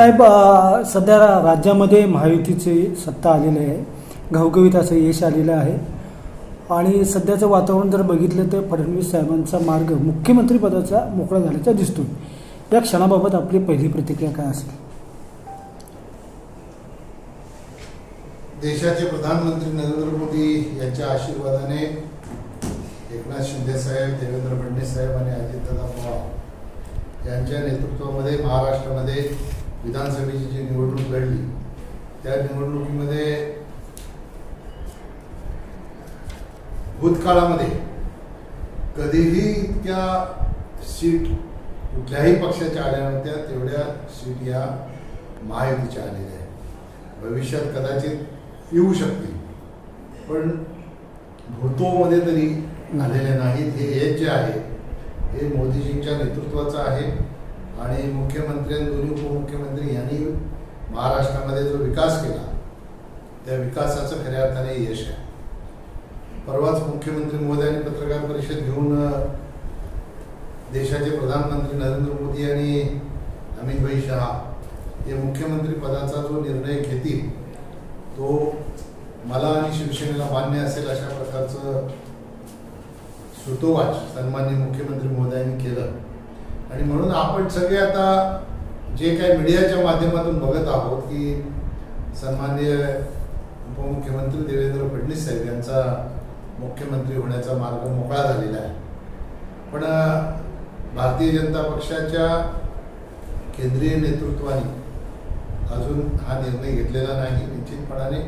साहेब सध्या राज्यामध्ये महायुतीची सत्ता आलेली आहे. घवघवीत असं यश आलेलं आहे. आणि सध्याचं वातावरण जर बघितलं तर फडणवीस साहेबांचा मार्ग मुख्यमंत्रीपदाचा मोकळा झाल्याचा दिसतो या क्षणाबाबत आपली पहिली प्रतिक्रिया काय असेल? देशाचे प्रधानमंत्री नरेंद्र मोदी यांच्या आशीर्वादाने एकनाथ शिंदे साहेब देवेंद्र फडणवीस साहेब आणि अजितदादा पवार यांच्या नेतृत्वामध्ये महाराष्ट्रामध्ये विधानसभेची जी निवडणूक लढली त्या निवडणुकीमध्ये भूतकाळामध्ये कधीही इतक्या सीट कुठल्याही पक्षाच्या आल्या नव्हत्या तेवढ्या सीट या महायुतीच्या आलेल्या आहेत. भविष्यात कदाचित येऊ शकतील. पण भूतोमध्ये तरी आलेल्या नाहीत. हे हे जे आहे हे मोदीजींच्या नेतृत्वाचं आहे. आणि मुख्यमंत्री आणि दोन्ही उपमुख्यमंत्री यांनी महाराष्ट्रामध्ये जो विकास केला त्या विकासाचं खऱ्या अर्थाने यश आहे. परवाच मुख्यमंत्री महोदयांनी पत्रकार परिषद घेऊन देशाचे प्रधानमंत्री नरेंद्र मोदी आणि अमितभाई शहा हे मुख्यमंत्री पदाचा जो निर्णय घेतील तो मला आणि शिवसेनेला मान्य असेल अशा प्रकारचं सुतोवाच सन्मान्य मुख्यमंत्री महोदयांनी केलं. आणि म्हणून आपण सगळे आता जे काही मीडियाच्या माध्यमातून बघत आहोत की सन्माननीय उपमुख्यमंत्री देवेंद्र फडणवीस साहेब यांचा मुख्यमंत्री होण्याचा मार्ग मोकळा झालेला आहे. पण भारतीय जनता पक्षाच्या केंद्रीय नेतृत्वाने अजून हा निर्णय घेतलेला नाही. निश्चितपणाने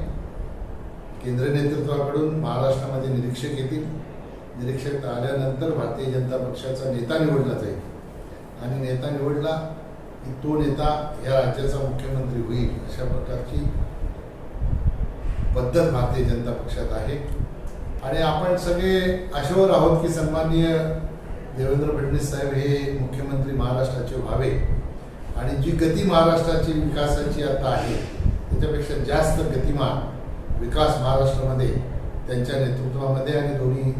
केंद्रीय नेतृत्वाकडून महाराष्ट्रामध्ये निरीक्षक येतील. निरीक्षक आल्यानंतर भारतीय जनता पक्षाचा नेता निवडला जाईल. आणि नेता निवडला की तो नेता या राज्याचा मुख्यमंत्री होईल अशा प्रकारची पद्धत भारतीय जनता पक्षात आहे. आणि आपण सगळे आशेवर आहोत की सन्माननीय देवेंद्र फडणवीस साहेब हे मुख्यमंत्री महाराष्ट्राचे व्हावे. आणि जी गती महाराष्ट्राची विकासाची आता आहे त्याच्यापेक्षा जास्त गतिमान विकास महाराष्ट्रामध्ये त्यांच्या नेतृत्वामध्ये आणि दोन्ही.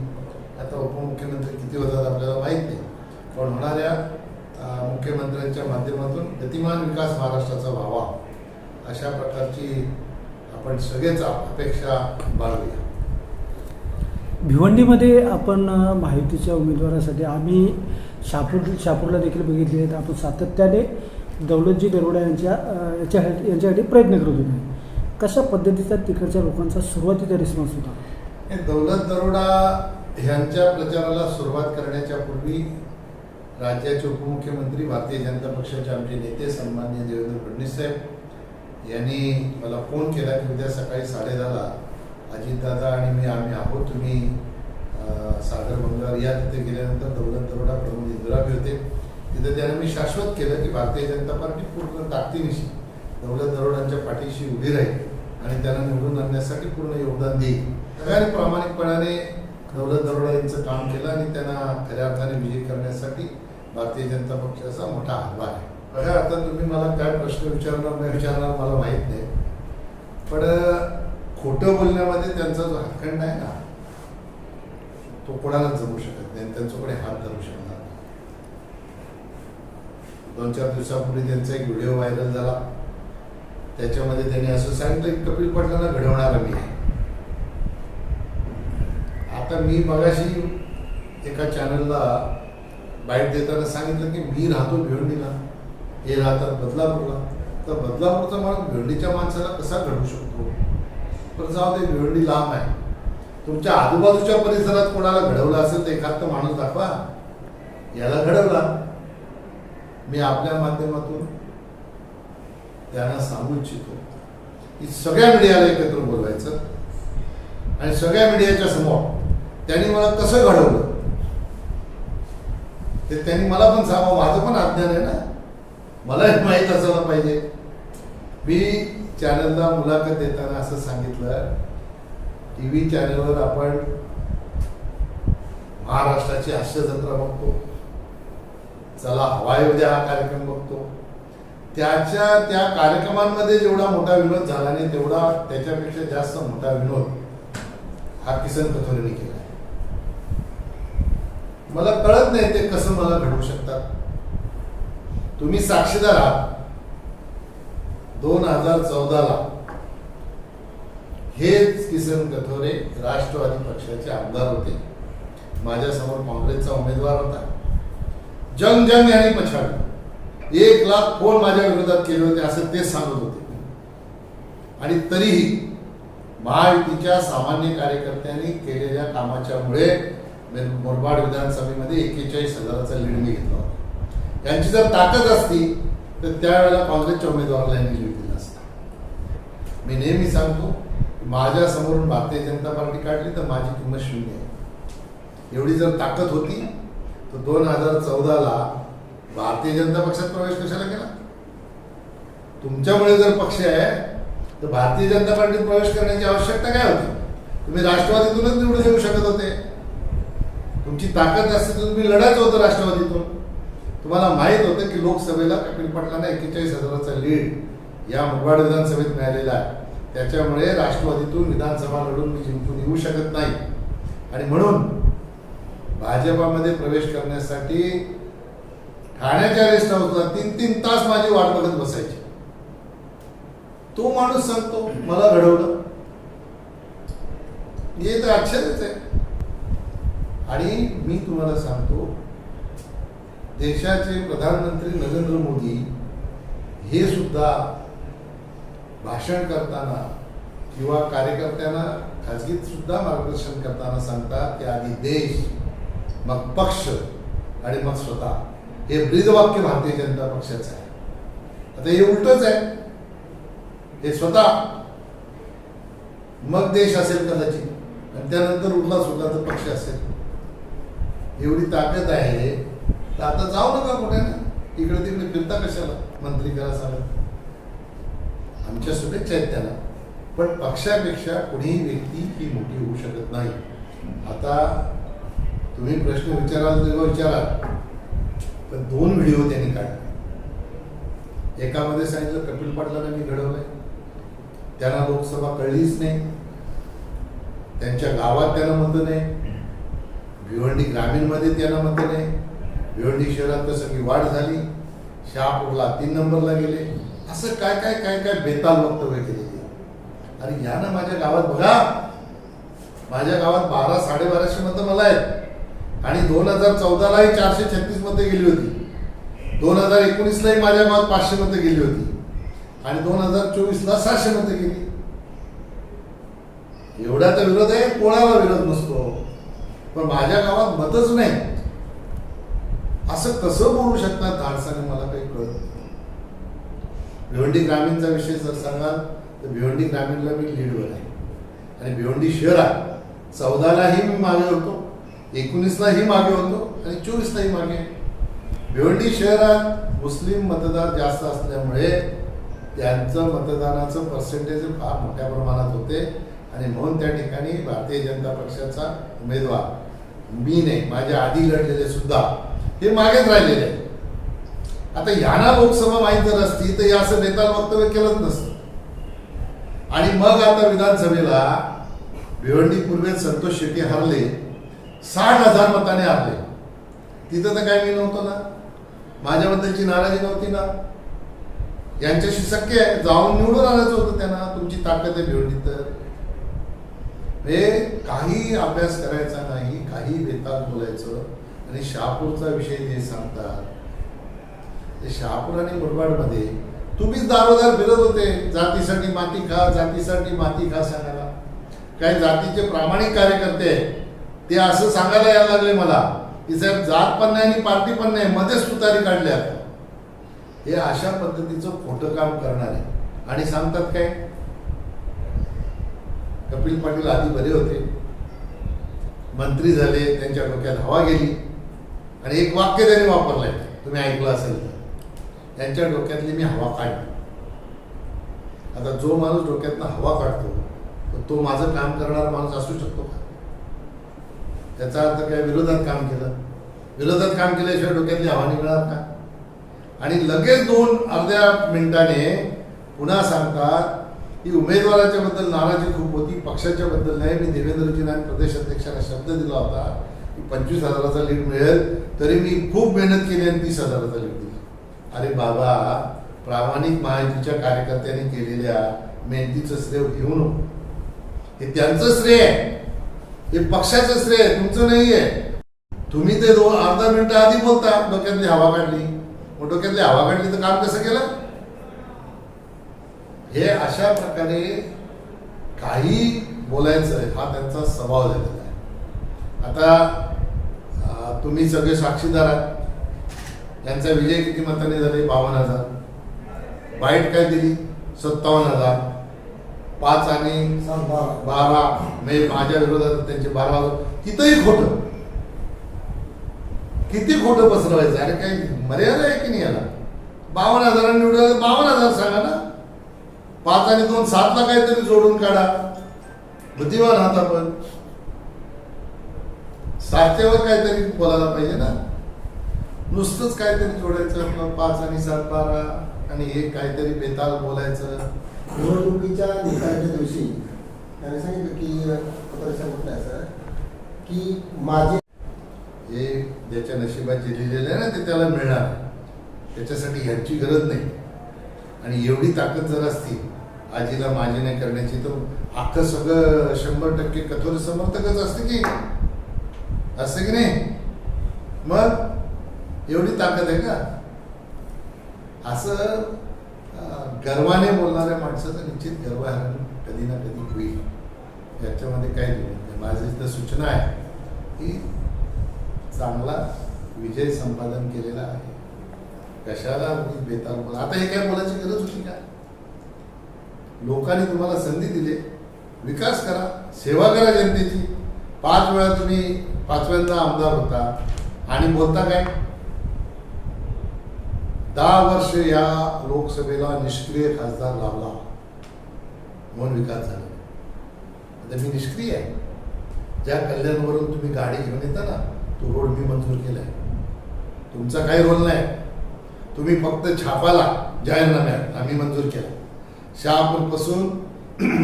आता उपमुख्यमंत्री किती होतात आपल्याला माहीत नाही. पण होणाऱ्या मुख्यमंत्र्यांच्या माध्यमातून गतिमान विकास महाराष्ट्राचा व्हावा अशा प्रकारची आपण सगळेच अपेक्षा बाळगूया. भिवंडीमध्ये आपण अ, महायुतीच्या उमेदवारासाठी आम्ही शापूर शापूरला देखील बघितले आहेत. आपण सातत्याने दौलतजी दरोडा यांच्या याच्या यांच्यासाठी प्रयत्न करत होतो. कशा पद्धतीचा तिकडच्या लोकांचा सुरुवातीचा रिस्पॉन्स होता? हे दौलत दरोडा ह्यांच्या प्रचाराला सुरुवात करण्याच्या पूर्वी राज्याचे उपमुख्यमंत्री भारतीय जनता पक्षाचे आमचे नेते सन्मान्य देवेंद्र फडणवीस साहेब यांनी मला फोन केला की उद्या सकाळी साडेदहाला अजितदादा आणि मी आम्ही आहोत. तुम्ही सागर बंगाल या तिथे गेल्यानंतर दौलत दरोडा प्रमुख इंदिराबी होते. तिथे त्यानं मी शाश्वत केलं की भारतीय जनता पार्टी पूर्ण ताकदीनिशी दौलत दरोडांच्या पाठीशी उभी राहील आणि त्यांना निवडून आणण्यासाठी पूर्ण योगदान देईल. सगळ्यांनी प्रामाणिकपणाने दौलत दरोडा यांचं काम केलं आणि त्यांना खऱ्या अर्थाने विजयी करण्यासाठी भारतीय जनता पक्षाचा मोठा हातभार आहे. बघा आता तुम्ही मला काय प्रश्न विचारणार नाही विचारणार मला माहीत नाही. पण खोटं बोलण्यामध्ये त्यांचा जो हातखंड आहे ना तो कोणालाच जमू शकत नाही त्यांच्याकडे त्यांचा हात धरू शकणार दोन चार दिवसापूर्वी त्यांचा एक व्हिडिओ व्हायरल झाला. त्याच्यामध्ये त्यांनी असं सांगितलं की कपिल पाटलांना घडवणारा मी आहे. आता मी मगाशी एका चॅनलला बाईट देताना सांगितलं की मी राहतो भिवंडीला. हे राहतात बदलापूरला. तर बदलापूरचा माणूस भिवंडीच्या माणसाला कसा घडवू शकतो? पण जाऊ दे भिवंडी लांब आहे. तुमच्या आजूबाजूच्या परिसरात कोणाला घडवलं असेल तर एखादा माणूस दाखवा. याला घडवला. मी आपल्या माध्यमातून त्यांना सांगू इच्छितो की सगळ्या मीडियाला एकत्र बोलवायचं. आणि सगळ्या मीडियाच्या समोर त्यांनी मला कसं घडवलं? ते त्यांनी मला पण सांगा माझं पण अज्ञान आहे ना. मलाही माहीत असायला पाहिजे. मी चॅनलला मुलाखत देताना असं सांगितलं टी व्ही चॅनलवर आपण महाराष्ट्राची हास्यजत्रा बघतो. चला हवा द्या हा कार्यक्रम बघतो. त्याच्या त्या कार्यक्रमांमध्ये जेवढा मोठा विनोद झाला नाही तेवढा त्याच्यापेक्षा जास्त मोठा विनोद हा किसन कथोरेने केला. मला कळत नाही ते कसं मला घडवू शकतात. तुम्ही साक्षीदार आहात. दोन हजार चौदाला हेच किसन कथोरे राष्ट्रवादी पक्षाचे आमदार होते. माझ्यासमोर काँग्रेसचा उमेदवार होता. जंग जंग यांनी पछाड एक लाख फोन माझ्या विरोधात केले होते असं तेच सांगत होते. आणि तरीही महायुतीच्या सामान्य कार्यकर्त्यांनी केलेल्या कामाच्यामुळे म्हणजे मुरबाड विधानसभेमध्ये एक्केचाळीस हजाराचा लीड मी घेतला होता. यांची जर ताकद असती तर त्यावेळेला काँग्रेसच्या उमेदवाराला यांनी लीड दिला असता. मी नेहमी सांगतो माझ्या समोरून भारतीय जनता पार्टी काढली तर माझी किंमत शून्य आहे. एवढी जर ताकद होती तर दोन हजार चौदाला भारतीय जनता पक्षात प्रवेश कशाला केला? तुमच्यामुळे जर पक्ष आहे तर भारतीय जनता पार्टीत प्रवेश करण्याची आवश्यकता काय होती? तुम्ही राष्ट्रवादीतूनच निवडून येऊ शकत होते. तुमची ताकद असते तर तुम्ही लढायचं होतं राष्ट्रवादीतून. तुम्हाला माहीत होतं की लोकसभेला कपिल पाटलांना एक्केचाळीस हजाराचा लीड या मुरबाड विधानसभेत मिळालेला आहे. त्याच्यामुळे राष्ट्रवादीतून विधानसभा लढून मी जिंकून येऊ शकत नाही. आणि म्हणून भाजपामध्ये प्रवेश करण्यासाठी ठाण्याच्या रेस्ट हाऊसला तीन तीन तास माझी वाट बघत बसायची. तो माणूस सांगतो मला घडवलं. हे तर आश्चर्यच आहे. आणि मी तुम्हाला सांगतो देशाचे प्रधानमंत्री नरेंद्र मोदी हे सुद्धा भाषण करताना किंवा कार्यकर्त्यांना खाजगीत सुद्धा मार्गदर्शन करताना सांगतात की आधी देश मग पक्ष आणि मग स्वतः. हे ब्रीदवाक्य भारतीय जनता पक्षाचं आहे. आता हे उलटच आहे. हे स्वतः. मग देश असेल कदाचित. आणि त्यानंतर उरला सुद्धा तर पक्ष असेल. एवढी ताकद आहे. तर आता जाऊ नका कुठे. ना इकडे तिकडे फिरता कशाला? मंत्री करा सांगा आमच्या शुभेच्छा आहेत त्याला. पण पक्षापेक्षा कुणीही व्यक्ती ही मोठी होऊ शकत नाही. आता तुम्ही प्रश्न विचाराल तेव्हा विचारा. पण दोन व्हिडिओ त्यांनी काढले. एकामध्ये सांगितलं कपिल पाटलांना मी घडवलंय. त्यांना लोकसभा कळलीच नाही. त्यांच्या गावात त्यांना मतं नाही. भिवंडी ग्रामीणमध्ये त्यांना मतं नाही. भिवंडी शहरात तर सगळी वाढ झाली. शहापूरला तीन नंबरला गेले. असं काय काय काय काय बेताल वक्तव्य केलेली आणि यानं माझ्या गावात बघा. माझ्या गावात बारा साडेबाराशे मतं मला आहेत. आणि दोन हजार चौदालाही चारशे छत्तीस मतं गेली होती. दोन हजार एकोणीसलाही माझ्या गावात पाचशे मतं गेली होती. आणि दोन हजार चोवीसला सहाशे मतं गेली. एवढा तर विरोध आहे कोणाला विरोध नसतो? पण माझ्या गावात मतच नाही. असं कसं बोलू शकतात धाडसाने मला काही कळत नाही. भिवंडी ग्रामीणचा विषय जर सांगाल तर भिवंडी ग्रामीणला मी लीडवर आहे. आणि भिवंडी शहरात चौदालाही मी मागे होतो एकोणीसलाही मागे होतो आणि चोवीसलाही मागे भिवंडी शहरात मुस्लिम मतदार जास्त असल्यामुळे त्यांचं मतदानाचं पर्सेंटेज फार मोठ्या प्रमाणात होते. आणि म्हणून त्या ठिकाणी भारतीय जनता पक्षाचा उमेदवार मी नाही माझ्या आधी लढलेले सुद्धा हे मागेच राहिलेले आहे आता यांना लोकसभा माहीत जर असती तर या असं नेता वक्तव्य केलंच नसतं. आणि मग आता विधानसभेला भिवंडी पूर्वेत संतोष शेट्टी हरले साठ हजार मताने हरले. तिथं तर काय मी नव्हतो ना. माझ्याबद्दलची नाराजी नव्हती ना. यांच्याशी शक्य आहे जाऊन निवडून आणायचं होतं त्यांना. तुमची ताकद आहे भिवंडी तर. हे काही अभ्यास करायचा नाही. काही बेताल बोलायचं आणि शहापूरचा विषय जे सांगतात ते शहापूर आणि मुरबाडमध्ये तुम्हीच दारोदार फिरत होते जातीसाठी माती खा जातीसाठी माती खा सांगायला. काही जातीचे प्रामाणिक कार्यकर्ते ते असं सांगायला यायला लागले मला की साहेब जात पण नाही आणि पार्टी पण नाही मध्येच तुतारी काढल्या हे अशा पद्धतीचं खोटं काम करणार. आहे आणि सांगतात काय? कपिल पाटील आधी बरे होते. मंत्री झाले त्यांच्या डोक्यात हवा गेली. आणि एक वाक्य त्यांनी वापरलंय. तुम्ही ऐकलं असेल तर. त्यांच्या डोक्यातली मी हवा काढली. आता जो माणूस डोक्यातनं हवा काढतो तर तो माझं काम करणारा माणूस असू शकतो का? त्याचा अर्थ काय? विरोधात काम केलं. विरोधात काम केल्याशिवाय डोक्यातली हवा निघणार का? आणि लगेच दोन अर्ध्या मिनिटाने पुन्हा सांगतात ही उमेदवाराच्या बद्दल नाराजी खूप होती पक्षाच्या बद्दल नाही. मी देवेंद्रजींना आणि प्रदेश अध्यक्षांना शब्द दिला होता. की पंचवीस हजाराचा लीड मिळेल तरी मी खूप मेहनत केली आणि तीस हजाराचा लीड दिला. अरे बाबा प्रामाणिक महायुतीच्या कार्यकर्त्यांनी केलेल्या मेहनतीचं श्रेय घेऊ नको. हे त्यांचं श्रेय आहे. हे पक्षाचं श्रेय आहे तुमचं नाही आहे. तुम्ही ते दोन अर्धा मिनिटं आधी बोलता डोक्यातली हवा काढली. मग डोक्यातली हवा काढली तर काम कसं केलं? हे अशा प्रकारे काही बोलायचं हा त्यांचा स्वभाव झालेला आहे. आता तुम्ही सगळे साक्षीदार आहात. यांचा विजय किती मताने झाले? बावन्न हजार. वाईट काय दिली? सत्तावन्न हजार. पाच आणि बारा. म्हणजे माझ्या विरोधात त्यांचे बारा हजार तिथंही खोटं. किती खोटं पसरवायचं? अरे काही मर्यादा आहे की नाही याला? बावन्न हजारांनी निवडून बावन्न हजार सांगा ना. पाच आणि दोन सातला काहीतरी जोडून काढा. बुद्धिमान आहात आपण. सातच्यावर काहीतरी बोलायला पाहिजे ना? नुसतंच काहीतरी जोडायचं आपलं पाच आणि सात बारा आणि हे काहीतरी बेताल बोलायचं. निवडणुकीच्या निकालाच्या दिवशी त्याने सांगितलं की पत्रकार म्हटलं सर की माझे हे ज्याच्या नशिबात जे लिहिलेलं आहे ना ते त्याला मिळणार. त्याच्यासाठी ह्यांची गरज नाही. आणि एवढी ताकद जर असती आजीला माझी नाही करण्याची तर अख्खं सगळं शंभर टक्के कठोर समर्थकच असते की? असते की नाही? मग एवढी ताकद आहे का? असं गर्वाने बोलणाऱ्या माणसाचं निश्चित गर्वहरण कधी ना कधी होईल. याच्यामध्ये काही नाही. माझी तर सूचना आहे की चांगला विजय संपादन केलेला आहे. कशाला बेताल बोला? आता हे काय बोलायची गरज होती का? लोकांनी तुम्हाला संधी दिली. विकास करा. सेवा करा जनतेची. पाच वेळा तुम्ही पाचव्यांदा आमदार होता. आणि बोलता काय? दहा वर्ष या लोकसभेला निष्क्रिय खासदार लाभला. म्हणून विकास झाला. आता मी निष्क्रिय आहे. ज्या कल्याणवरून तुम्ही गाडी घेऊन येता ना तो रोड मी मंजूर केलाय. तुमचा काही रोल नाही. तुम्ही फक्त छापाला. जाहीरनाम्यात आम्ही मंजूर केला. शहापूरपासून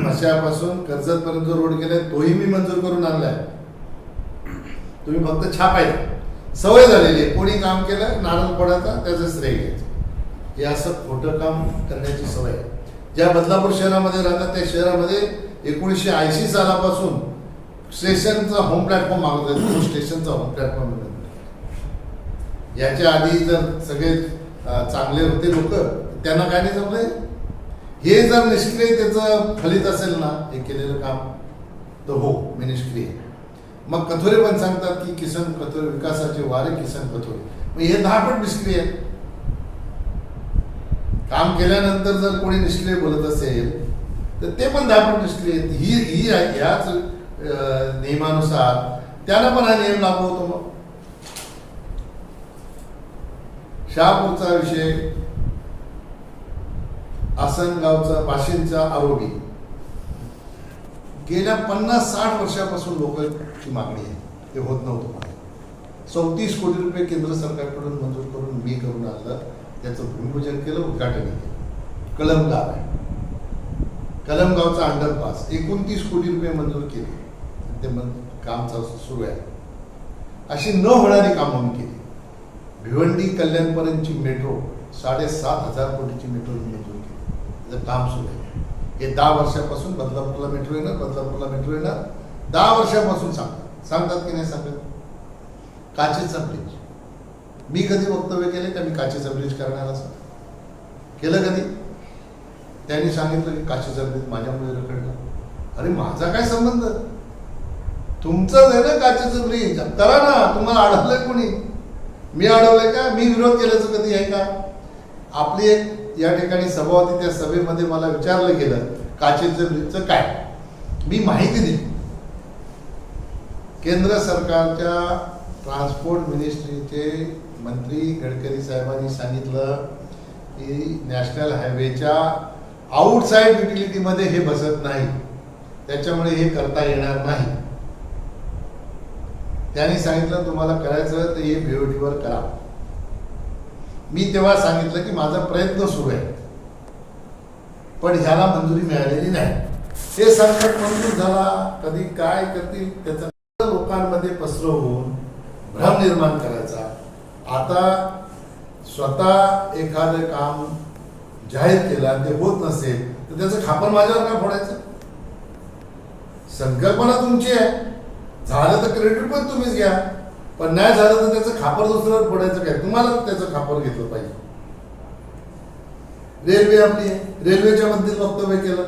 मशापासून कर्जतपर्यंत जो रोड केलाय तोही मी मंजूर करून आणलाय. तुम्ही फक्त छापायचं. सवय झालेली आहे. कोणी काम केलं नारळ पडायचा त्याचं श्रेय घ्यायचं. हे असं खोटं काम करण्याची सवय आहे. ज्या बदलापूर शहरामध्ये राहतात त्या शहरामध्ये एकोणीसशे ऐंशी सालापासून स्टेशनचा होम प्लॅटफॉर्म मागवत आहे स्टेशनचा होम प्लॅटफॉर्म याच्या आधी जर सगळे चांगले होते लोक त्यांना काय नाही जमलंय? हे जर निष्क्रिय त्याचं फलित असेल ना हे केलेलं काम तर हो मी निष्क्रिय मग कथोरे पण सांगतात की किसन कथोरे विकासाचे वारे किसन कथोरे. मग हे दहा पण निष्क्रिय काम केल्यानंतर जर कोणी निष्क्रिय बोलत असेल तर ते पण दहा पण निष्क्रिय आहेत. ही ही आहे- ह्याच नियमानुसार त्याला पण हा नियम लागू होतो मग. शहापूरचा विषय आसनगावचा वाशिंदचा आरोपी गेल्या पन्नास साठ वर्षापासून लोकांची मागणी आहे. ते होत नव्हतं चौतीस कोटी रुपये केंद्र सरकारकडून मंजूर करून मी करून आणलं. त्याचं भूमिपूजन केलं उद्घाटन केलं. कलमगाव आहे. कलमगावचा अंडरपास एकोणतीस कोटी रुपये मंजूर केले. ते मन काम चालू सुरू आहे. अशी न होणारी कामं केली. भिवंडी कल्याणपर्यंतची मेट्रो साडेसात हजार कोटीची मेट्रो मंजूर त्याचं काम सुरू आहे. हे दहा वर्षापासून बदलापूरला मेट्रो येणार बदलापूरला मेट्रो येणार. दहा वर्षापासून सांगतात सांगतात की नाही सांगत? काचेचा ब्रिज मी कधी वक्तव्य केले का मी काचेचा ब्रिज करणार असं केलं कधी? त्यांनी सांगितलं की काचेचा ब्रिज माझ्यामुळे रखडला. अरे माझा काय संबंध? तुमचंच आहे ना काचेचं ब्रिज करा ना तुम्हाला अडवलंय कोणी. मी अडवलंय का? मी विरोध केल्याचं कधी आहे का? आपली एक या ठिकाणी सभा होती त्या सभेमध्ये मला विचारलं गेलं काचेचं ब्रिजचं काय? मी माहिती दिली. केंद्र सरकारच्या ट्रान्सपोर्ट मिनिस्ट्रीचे मंत्री गडकरी साहेबांनी सांगितलं की नॅशनल हायवेच्या आउटसाईड युटिलिटीमध्ये हे बसत नाही. त्याच्यामुळे हे करता येणार नाही. त्यांनी सांगितलं तुम्हाला करायचं तर हे बीओटीवर करा. मी तेव्हा सांगितलं की माझा प्रयत्न सुरू आहे. पण ह्याला मंजुरी मिळालेली नाही. हे संकट मंजूर झाला कधी काय करतील त्याचा लोकांमध्ये पसरवून भ्रम निर्माण करायचा. आता स्वतः एखादं काम जाहीर केला ते होत नसेल तर त्याचं खापर माझ्यावर का फोडायचं? संकल्पना तुमची आहे. झालं तर क्रेडिट पण तुम्हीच घ्या. पण नाही झालं तर त्याचं खापर दुसऱ्यावर पडायचं काय? तुम्हाला त्याचं खापर घेतलं पाहिजे. रेल्वे आपली रेल्वेच्या बद्दल वक्तव्य केलं.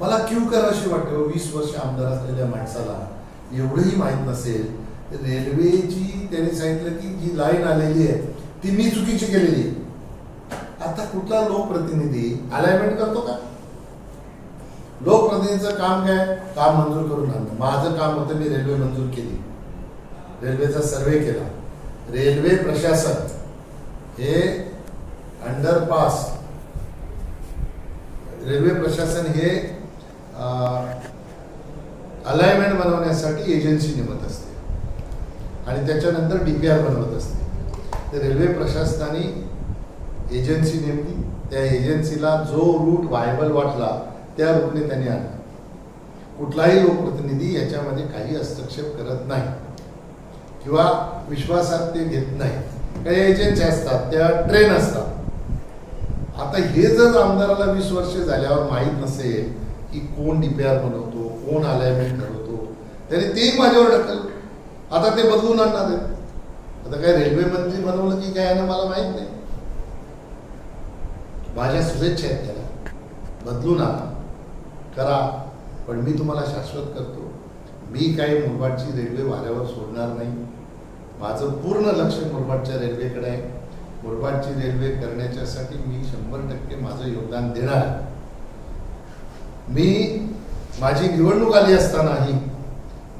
मला क्यू कराशी वाटते हो, वीस वर्ष आमदार असलेल्या माणसाला. एवढंही माहीत नसेल. तर रेल्वेची त्याने सांगितलं की जी लाईन आलेली आहे ती मी चुकीची केलेली आहे. आता कुठला लोकप्रतिनिधी अलाइनमेंट करतो का? लोकप्रतिनिधीचं काम काय? काम मंजूर करून आणलं माझं काम होतं मी रेल्वे मंजूर केली. रेल्वेचा सर्वे केला. रेल्वे प्रशासन हे अंडरपास रेल्वे प्रशासन हे अलाइनमेंट बनवण्यासाठी एजन्सी नेमत असते. आणि त्याच्यानंतर डी पी आर बनवत असते. तर रेल्वे प्रशासनाने एजन्सी नेमली. त्या एजन्सीला जो रूट व्हायबल वाटला त्या रूटने त्यांनी आणला. कुठलाही लोकप्रतिनिधी याच्यामध्ये काही हस्तक्षेप करत नाही. किंवा विश्वासात ते घेत नाही. काही एजन्सी असतात त्या ट्रेन असतात. आता हे जर आमदाराला वीस वर्ष झाल्यावर माहीत नसेल की कोण डीपीआर बनवतो कोण अलाइनमेंट ठरवतो त्याने तेही माझ्यावर ढकल. आता ते बदलून आणणार आहेत. आता काय रेल्वे मंत्री बनवलं की काय आहे ना मला माहीत नाही. माझ्या शुभेच्छा आहेत त्याला. बदलून आणा. करा. पण मी तुम्हाला शाश्वत करतो. मी काही मुरबाडची रेल्वे वाऱ्यावर सोडणार नाही. माझं पूर्ण लक्ष मुरबाडच्या रेल्वेकडे आहे. मुरबाडची रेल्वे करण्याच्यासाठी मी शंभर टक्के माझं योगदान देणार. मी माझी निवडणूक आली असतानाही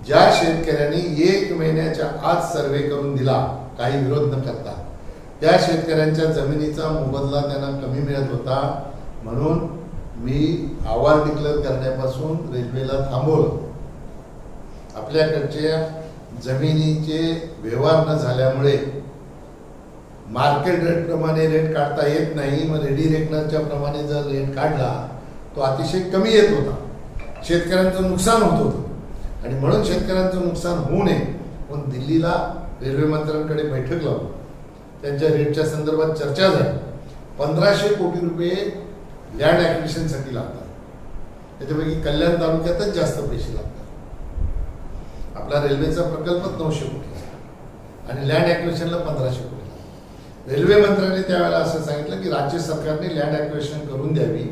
ज्या शेतकऱ्यांनी एक महिन्याच्या आत सर्वे करून दिला काही विरोध न करता त्या शेतकऱ्यांच्या जमिनीचा मोबदला त्यांना कमी मिळत होता. म्हणून मी आवार डिक्लेअर करण्यापासून रेल्वेला थांबवलं. आपल्याकडच्या जमिनीचे व्यवहार न झाल्यामुळे मार्केट रेटप्रमाणे रेट काढता येत नाही मग रेडी रेकनरच्या प्रमाणे जर रेट काढला तो अतिशय कमी येत होता. शेतकऱ्यांचं नुकसान होत होतं. आणि म्हणून शेतकऱ्यांचं नुकसान होऊ नये म्हणून दिल्लीला रेल्वे मंत्र्यांकडे बैठक लावली त्यांच्या रेटच्या संदर्भात चर्चा झाली. पंधराशे कोटी रुपये लँड ॲक्विशनसाठी लागतात. त्याच्यापैकी कल्याण तालुक्यातच जास्त पैसे लागतात. आपला रेल्वेचा प्रकल्पच नऊशे कोटी आणि लँड ॲक्वेशनला पंधराशे कोटी रेल्वे मंत्र्यांनी त्यावेळेला असं सांगितलं की राज्य सरकारने लँड ॲक्विशन करून द्यावी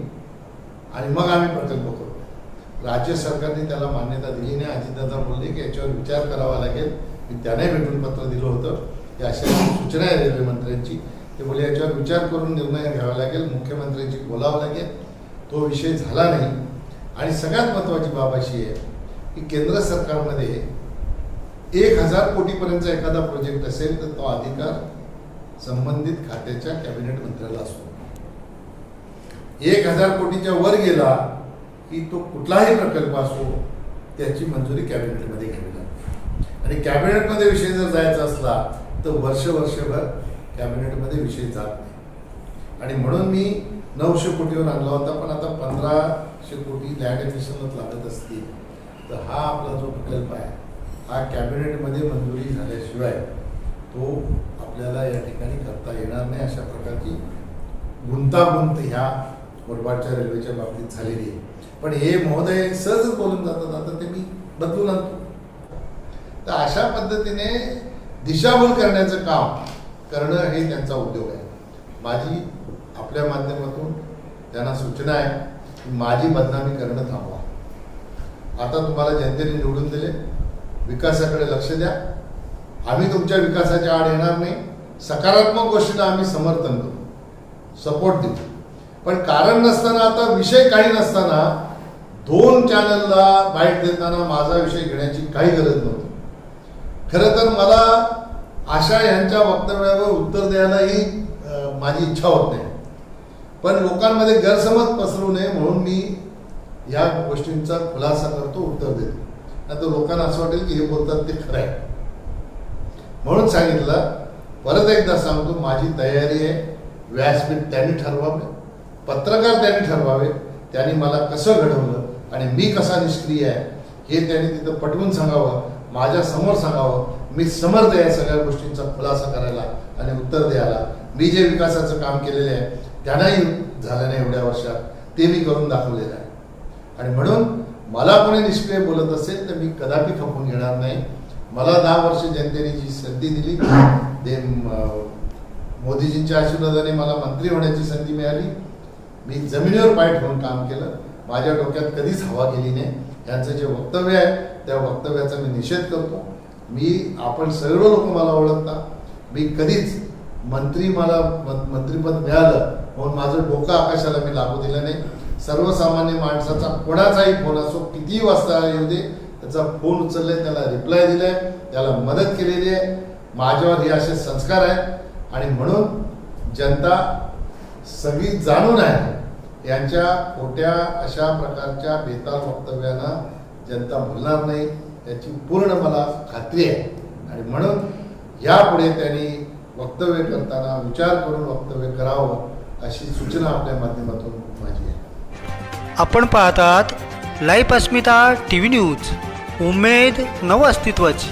आणि मग आम्ही प्रकल्प करू. राज्य सरकारने त्याला मान्यता दिली नाही. अजितदादा बोलले की याच्यावर विचार करावा लागेल. मी त्याने भेटून पत्र दिलं होतं. की अशा सूचना आहे रेल्वे मंत्र्यांची. ते बोलले याच्यावर विचार करून निर्णय घ्यावा लागेल. मुख्यमंत्र्यांची बोलावं लागेल. तो विषय झाला नाही. आणि सगळ्यात महत्त्वाची बाब अशी आहे की केंद्र सरकारमध्ये एक हजार कोटीपर्यंतचा एखादा प्रोजेक्ट असेल तर तो अधिकार संबंधित खात्याच्या कॅबिनेट मंत्र्याला असतो. एक हजार कोटीच्या वर गेला की तो कुठलाही प्रकल्प असो त्याची मंजुरी कॅबिनेटमध्ये घ्यावी लागते. आणि कॅबिनेटमध्ये विषय जर जायचा असला तर वर्ष वर्षभर कॅबिनेटमध्ये विषय जात नाही. आणि म्हणून मी नऊशे कोटीवर आणला होता पण आता पंधराशे कोटी लँड ॲक्विशनच लागत असतील तर हा आपला जो प्रकल्प आहे हा कॅबिनेटमध्ये मंजुरी झाल्याशिवाय तो आपल्याला या ठिकाणी करता येणार नाही अशा प्रकारची गुंतागुंत ह्या मुरबाडच्या रेल्वेच्या बाबतीत झालेली आहे. पण हे महोदय सहजच बोलून जातात. आता ते मी बदलून आणतो. तर अशा पद्धतीने दिशाभूल करण्याचं काम करणं हे त्यांचा उद्योग आहे. माझी आपल्या माध्यमातून त्यांना सूचना आहे की माझी बदनामी करणं थांबवा. आता तुम्हाला जनतेने निवडून दिले. विकासाकडे लक्ष द्या. आम्ही तुमच्या विकासाच्या आड येणार नाही. सकारात्मक गोष्टीला आम्ही समर्थन करू सपोर्ट देऊ. पण कारण नसताना आता विषय काही नसताना दोन चॅनलला बाईट देताना माझा विषय घेण्याची काही गरज नव्हती. खरं तर मला आशा यांच्या वक्तव्यावर उत्तर द्यायलाही माझी इच्छा होत नाही. पण लोकांमध्ये गैरसमज पसरू नये म्हणून मी या गोष्टींचा खुलासा करतो उत्तर देतो. नाही तर लोकांना असं वाटेल की हे बोलतात ते खरं आहे. म्हणून सांगितलं परत एकदा सांगतो माझी तयारी आहे व्यासपीठ त्यांनी ठरवावे पत्रकार त्यांनी ठरवावे त्यांनी मला कसं घडवलं आणि मी कसा निष्क्रिय आहे हे त्यांनी तिथं पटवून सांगावं माझ्यासमोर सांगावं मी समर्थ आहे या सगळ्या गोष्टींचा खुलासा करायला आणि उत्तर द्यायला. मी जे विकासाचं काम केलेलं आहे त्यांनाही झालं नाही एवढ्या वर्षात ते मी करून दाखवलेलं आहे. आणि म्हणून मला कोणी निष्क्रिय बोलत असेल तर मी कदापि खपून घेणार नाही. मला दहा वर्ष जनतेने जी संधी दिली ते मोदीजींच्या आशीर्वादाने मला मंत्री होण्याची संधी मिळाली. मी जमिनीवर पाय ठेवून काम केलं. माझ्या डोक्यात कधीच हवा गेली नाही. यांचं जे वक्तव्य आहे त्या वक्तव्याचा मी निषेध करतो. मी आपण सर्व लोक मला ओळखता. मी कधीच मंत्री मला मंत्रिपद मिळालं म्हणून माझं डोकं आकाशाला मी लागू दिलं नाही. सर्वसामान्य माणसाचा कोणाचाही फोन असो कितीही वाजता येऊ दे त्याचा फोन उचलले त्याला रिप्लाय दिलाय त्याला मदत केलेली आहे. माझ्यावर हे असे संस्कार आहेत. आणि म्हणून जनता सगळी जाणून आहे. यांच्या खोट्या अशा प्रकारच्या बेताल वक्तव्यानं जनता भुलणार नाही याची पूर्ण मला खात्री आहे. आणि म्हणून यापुढे त्यांनी वक्तव्य करताना विचार करून वक्तव्य करावं अशी सूचना आपल्या माध्यमातून आपण पाहतात life Asmita T V news. उमेद नव अस्तित्वाची